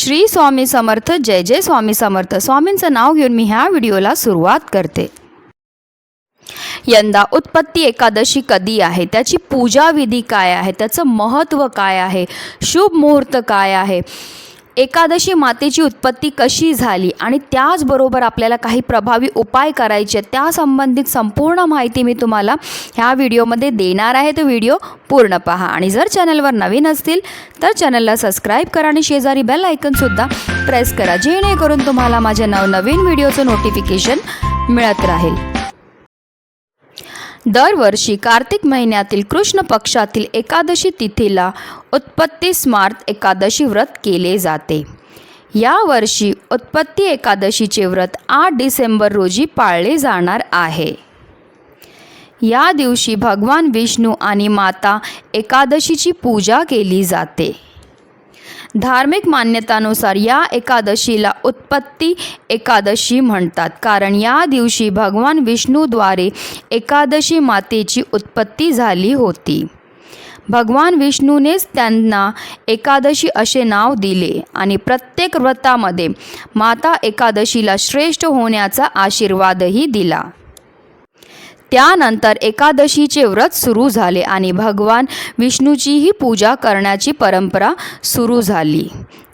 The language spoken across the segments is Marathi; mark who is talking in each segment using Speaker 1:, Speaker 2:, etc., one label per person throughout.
Speaker 1: श्री स्वामी समर्थ जय जय स्वामी समर्थ. स्वामींचं नाव घेऊन मी ह्या व्हिडिओला सुरुवात करते. यंदा उत्पत्ती एकादशी कधी आहे? त्याची पूजाविधी काय आहे? त्याचं महत्त्व काय आहे? शुभ मुहूर्त काय आहे? एकादशी मातेची उत्पत्ती कशी झाली आणि त्याचबरोबर आपल्याला काही प्रभावी उपाय करायचे आहेत त्या संबंधित संपूर्ण माहिती मी तुम्हाला ह्या व्हिडिओमध्ये देणार आहे. तो व्हिडिओ पूर्ण पहा. आणि जर चॅनलवर नवीन असतील तर चॅनलला सबस्क्राईब करा आणि शेजारी बेल ऐकनसुद्धा प्रेस करा जेणेकरून तुम्हाला माझ्या नवनवीन व्हिडिओचं नोटिफिकेशन मिळत राहील. दरवर्षी कार्तिक महिन्यातील कृष्ण पक्षातील एकादशी तिथीला उत्पत्ती स्मार्त एकादशी व्रत केले जाते. यावर्षी उत्पत्ती एकादशीचे व्रत आठ डिसेंबर रोजी पाळले जाणार आहे. या दिवशी भगवान विष्णू आणि माता एकादशीची पूजा केली जाते. धार्मिक मान्यतानुसार या एकादशीला उत्पत्ती एकादशी म्हणतात. कारण या दिवशी भगवान विष्णूद्वारे एकादशी मातेची उत्पत्ती झाली होती. भगवान विष्णूनेच त्यांना एकादशी असे नाव दिले आणि प्रत्येक व्रतामध्ये माता एकादशीला श्रेष्ठ होण्याचा आशीर्वादही दिला. त्यानंतर एकादशीचे व्रत सुरू झाले आणि भगवान विष्णूचीही पूजा करण्याची परंपरा सुरू झाली.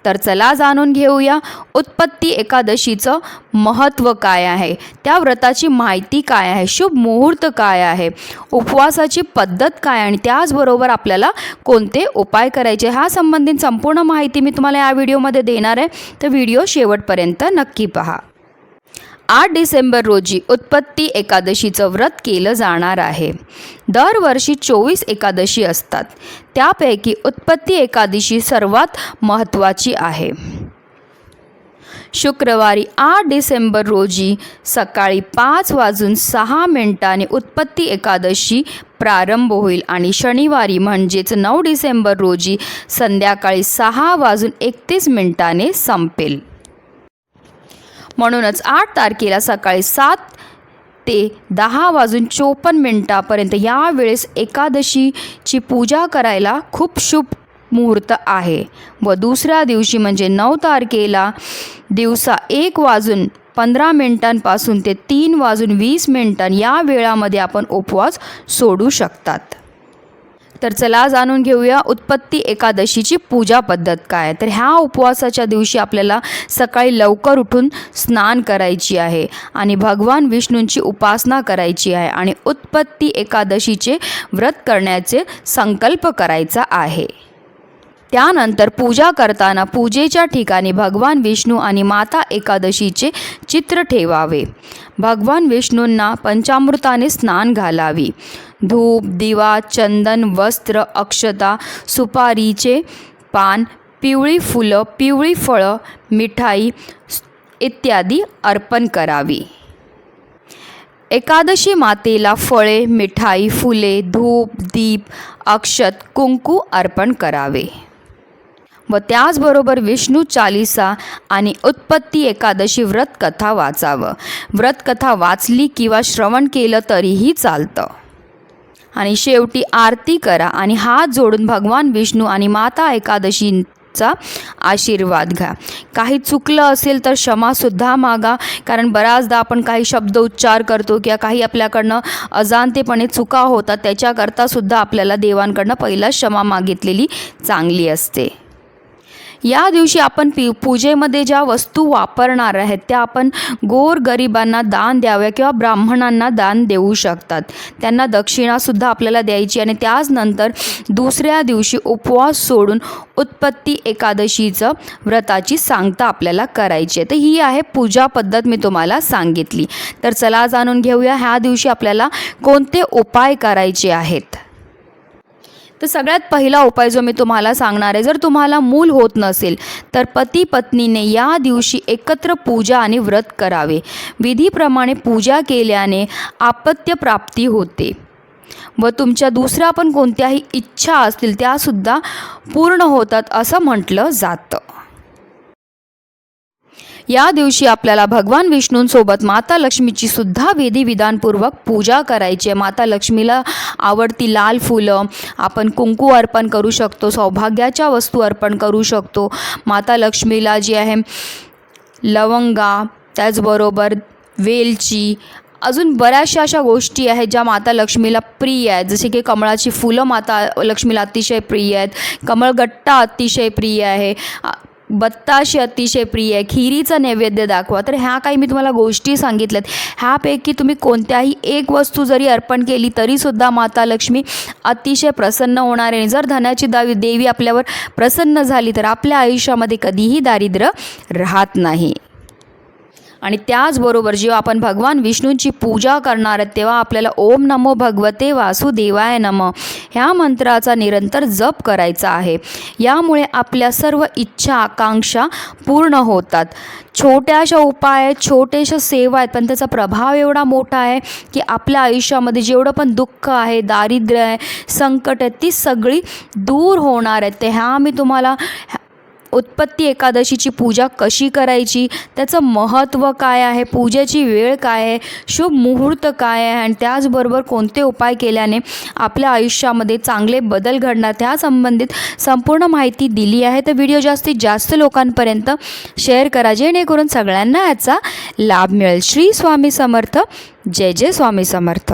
Speaker 1: तर चला जाणून घेऊया उत्पत्ती एकादशीचं महत्त्व काय आहे? त्या व्रताची माहिती काय आहे? शुभ मुहूर्त काय आहे? उपवासाची पद्धत काय आणि त्याचबरोबर आपल्याला कोणते उपाय करायचे? ह्या संबंधित संपूर्ण माहिती मी तुम्हाला या व्हिडिओमध्ये देणार आहे. तर व्हिडिओ शेवटपर्यंत नक्की पहा. आठ डिसेंबर रोजी उत्पत्ती एकादशीचं व्रत केलं जाणार आहे. दरवर्षी चोवीस एकादशी असतात. त्यापैकी उत्पत्ती एकादशी सर्वात महत्त्वाची आहे. शुक्रवारी आठ डिसेंबर रोजी सकाळी पाच वाजून सहा मिनिटांनी उत्पत्ती एकादशी प्रारंभ होईल आणि शनिवारी म्हणजेच नऊ डिसेंबर रोजी संध्याकाळी सहा वाजून एकतीस मिनिटाने संपेल. म्हणूनच आठ तारखेला सकाळी सात ते दहा वाजून चोपन्न मिनटापर्यंत यावेळेस एकादशीची पूजा करायला खूप शुभ मुहूर्त आहे व दुसऱ्या दिवशी म्हणजे नऊ तारखेला दिवसा एक वाजून पंधरा मिनिटांपासून ते तीन वाजून वीस मिनिटां या वेळामध्ये आपण उपवास सोडू शकतात. तर चला जाणून घेऊया उत्पत्ती एकादशीची पूजा पद्धत काय तर ह्या उपवासाच्या दिवशी आपल्याला सकाळी लवकर उठून स्नान करायची आहे आणि भगवान विष्णूंची उपासना करायची आहे आणि उत्पत्ती एकादशीचे व्रत करण्याचे संकल्प करायचा आहे. त्यानंतर पूजा करताना पूजेच्या ठिकाणी भगवान विष्णू आणि माता एकादशीचे चित्र ठेवावे. भगवान विष्णूंना पंचामृताने स्नान घालावी. धूप दिवा चंदन वस्त्र अक्षता सुपारीचे पान पिवळी फुलं पिवळी फळं मिठाई इत्यादी अर्पण करावी. एकादशी मातेला फळे मिठाई फुले धूप दीप अक्षत कुंकू अर्पण करावे. व त्याचबरोबर विष्णू चालिसा आणि उत्पत्ती एकादशी व्रतकथा वाचावं. व्रतकथा वाचली किंवा श्रवण केलं तरीही चालतं. आणि शेवटी आरती करा आणि हात जोडून भगवान विष्णू आणि माता एकादशींचा आशीर्वाद घ्या. काही चुकलं असेल तर क्षमासुद्धा मागा कारण बऱ्याचदा आपण काही शब्द उच्चार करतो किंवा काही आपल्याकडनं अजाणतेपणे चुका होतात त्याच्याकरता सुद्धा आपल्याला देवांकडनं पहिला क्षमा मागितलेली चांगली असते. या दिवशी आपण पी पूजेमध्ये ज्या वस्तू वापरणार आहेत त्या आपण गोर गरिबांना दान द्याव्या किंवा ब्राह्मणांना दान देऊ शकतात. त्यांना दक्षिणासुद्धा आपल्याला द्यायची आणि त्याचनंतर दुसऱ्या दिवशी उपवास सोडून उत्पत्ती एकादशीचं व्रताची सांगता आपल्याला करायची आहे. तर ही आहे पूजा पद्धत मी तुम्हाला सांगितली. तर चला जाणून घेऊया ह्या दिवशी आपल्याला कोणते उपाय करायचे आहेत? तर सगळ्यात पहिला उपाय जो मी तुम्हाला सांगणार आहे जर तुम्हाला मूल होत नसेल तर पती पत्नीने या दिवशी एकत्र पूजा आणि व्रत करावे. विधीप्रमाणे पूजा केल्याने आपत्य प्राप्ती होते. व तुमच्या दुसऱ्या पण कोणत्याही इच्छा असतील त्यासुद्धा पूर्ण होतात असं म्हटलं जातं. या दिवशी आपल्याला भगवान विष्णूंसोबत माता लक्ष्मीची सुद्धा विधिविधानपूर्वक पूजा करायची आहे. माता लक्ष्मीला आवडती लाल फुलं आपण कुंकू अर्पण करू शकतो सौभाग्याच्या वस्तू अर्पण करू शकतो. माता लक्ष्मीला जी आहे लवंगा त्याचबरोबर वेलची अजून बऱ्याचशा अशा गोष्टी आहेत ज्या माता लक्ष्मीला प्रिय आहेत. जसे की कमळाची फुलं माता लक्ष्मीला अतिशय प्रिय आहेत. कमळगट्टा अतिशय प्रिय आहे. बत्ताशी अतिशय प्रिय आहे. खिरीचं नैवेद्य दाखवा. तर ह्या काही मी तुम्हाला गोष्टी सांगितल्यात. ह्यापैकी तुम्ही कोणत्याही एक वस्तू जरी अर्पण केली तरीसुद्धा माता लक्ष्मी अतिशय प्रसन्न होणार आहे. जर धनाची दावी देवी आपल्यावर प्रसन्न झाली तर आपल्या आयुष्यामध्ये कधीही दारिद्र्य राहत नाही. आणि त्याचबरोबर जेव्हा आपण भगवान विष्णूंची पूजा करणार आहोत तेव्हा आपल्याला ओम नमो भगवते वासुदेवाय नम ह्या मंत्राचा निरंतर जप करायचा आहे. यामुळे आपल्या सर्व इच्छा आकांक्षा पूर्ण होतात. छोट्याशा उपाय आहेत छोट्याशा सेवा आहेत पण त्याचा प्रभाव एवढा मोठा आहे की आपल्या आयुष्यामध्ये जेवढं पण दुःख आहे दारिद्र्य आहे संकट आहे ती सगळी दूर होणार आहेत. ते ह्या मी तुम्हाला उत्पत्ती एकादशीची पूजा कशी करायची? त्याचं महत्त्व काय आहे? पूजेची वेळ काय आहे? शुभ मुहूर्त काय आहे? आणि त्याचबरोबर कोणते उपाय केल्याने आपल्या आयुष्यामध्ये चांगले बदल घडणार? त्या संबंधित संपूर्ण माहिती दिली आहे. तर व्हिडिओ जास्तीत जास्त लोकांपर्यंत शेअर करा. जेणेकरून सगळ्यांना याचा लाभ मिळेल. श्री स्वामी समर्थ. जय जय स्वामी समर्थ.